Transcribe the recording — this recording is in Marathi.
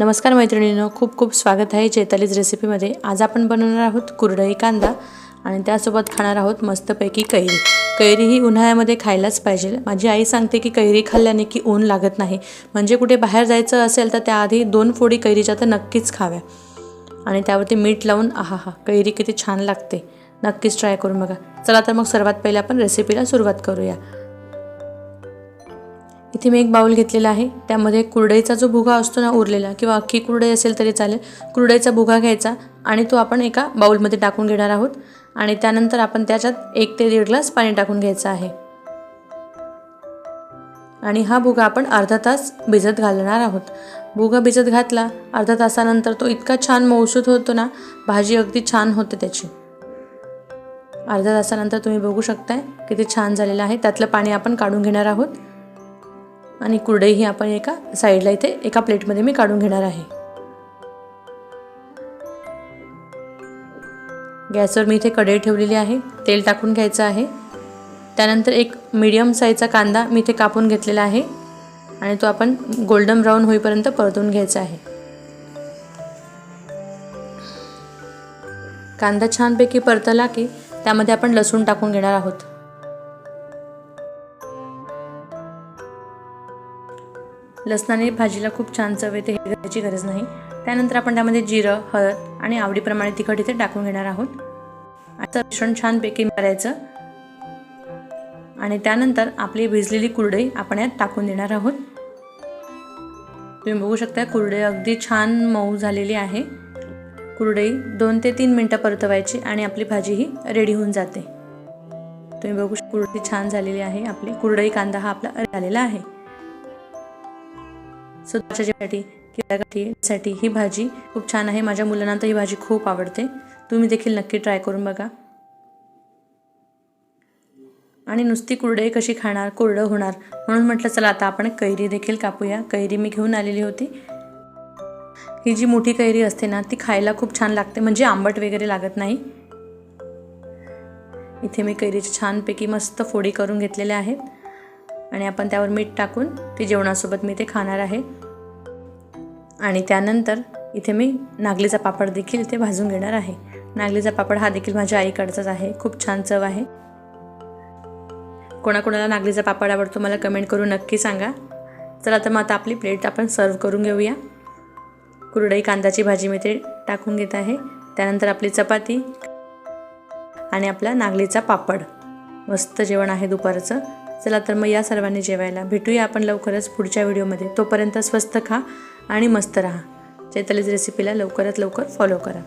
नमस्कार मैत्रिणींनो खूप खूप स्वागत आहे चैतालीज रेसिपीमध्ये. आज आपण बनवणार आहोत कुरडई कांदा आणि त्यासोबत खाणार आहोत मस्तपैकी कैरी. कैरी ही उन्हाळ्यामध्ये खायलाच पाहिजे. माझी आई सांगते की कैरी खाल्ल्याने की ऊन लागत नाही. म्हणजे कुठे बाहेर जायचं असेल तर त्याआधी दोन फोडी कैरीच्या तर नक्कीच खाव्या. आणि त्यावरती मीठ लावून आहा हा कैरी किती छान लागते. नक्कीच ट्राय करून बघा. चला तर मग सर्वात पहिले आपण रेसिपीला सुरुवात करूया. इथे मी एक बाऊल घेतलेला आहे. त्यामध्ये कुरडईचा जो भुगा असतो ना उरलेला किंवा अख्खी कुरडई असेल तरी चालेल कुरडईचा भुगा घ्यायचा आणि तो आपण एका बाऊलमध्ये टाकून घेणार आहोत. आणि त्यानंतर आपण त्याच्यात एक ते दीड ग्लास पाणी टाकून घ्यायचं आहे. आणि हा भुगा आपण अर्धा तास भिजत घालणार आहोत. भुगा भिजत घातला अर्धा तासानंतर तो इतका छान मौसूद होतो ना भाजी अगदी छान होते त्याची. अर्ध्या तासानंतर तुम्ही बघू शकताय किती छान झालेलं आहे. त्यातलं पाणी आपण काढून घेणार आहोत. आणि कुरडई ही आपण एका साईडला इथे एका प्लेटमध्ये मी काढून घेणार आहे. गॅसवर मी इथे कढई ठेवलेली आहे तेल टाकून घ्यायचं आहे. त्यानंतर एक मीडियम साईजचा कांदा मी इथे कापून घेतलेला आहे आणि तो आपण गोल्डन ब्राऊन होईपर्यंत परतून घ्यायचा आहे. कांदा छानपैकी परतला की त्यामध्ये आपण लसूण टाकून घेणार आहोत. लसणाने भाजीला खूप छान चव येते हे घ्यायची गरज नाही. त्यानंतर आपण त्यामध्ये जिरं हळद आणि आवडीप्रमाणे तिखट इथे टाकून घेणार आहोत. आता मिश्रण छानपैकी करायचं आणि त्यानंतर आपली भिजलेली कुरडई आपण यात टाकून देणार आहोत. तुम्ही बघू शकता कुरडई अगदी छान मऊ झालेली आहे. कुरडई दोन ते तीन मिनटं परतवायची आणि आपली भाजी ही रेडी होऊन जाते. तुम्ही बघू कुरडई छान झालेली आहे. आपली कुरडई कांदा हा आपला झालेला आहे. स्वतःच्यासाठी किंवा साठी ही भाजी खूप छान आहे. माझ्या मुलांना तर ही भाजी खूप आवडते. तुम्ही देखील नक्की ट्राय करून बघा. आणि नुसती कुरडई कशी खाणार कोरडं होणार? म्हणून म्हटलं चला आता आपण कैरी देखील कापूया. कैरी मी घेऊन आलेली होती. ही जी मोठी कैरी असते ना ती खायला खूप छान लागते. म्हणजे आंबट वगैरे लागत नाही. इथे मी कैरीची छानपैकी मस्त फोडी करून घेतलेल्या आहेत. आणि आपण त्यावर मीठ टाकून ते जेवणासोबत मी ते खाणार आहे. आणि त्यानंतर इथे मी नागलीचा पापड देखील इथे भाजून घेणार आहे. नागलीचा पापड हा देखील माझ्या आईकडचाच आहे. खूप छान चव आहे. कोणाकोणाला नागलीचा पापड आवडतो मला कमेंट करून नक्की सांगा. चला तर मग आता आपली प्लेट आपण सर्व करून घेऊया. कुरडई कांद्याची भाजी मी ते टाकून घेत आहे. त्यानंतर आपली चपाती आणि आपला नागलीचा पापड. मस्त जेवण आहे दुपारचं. चला तर मग या सर्वांनी जेवायला. भेटूया आपण लवकरच पुढच्या व्हिडिओमध्ये. तोपर्यंत स्वस्त खा आणि मस्त राहा. चैतालीज रेसिपीला लवकरात लवकर फॉलो करा.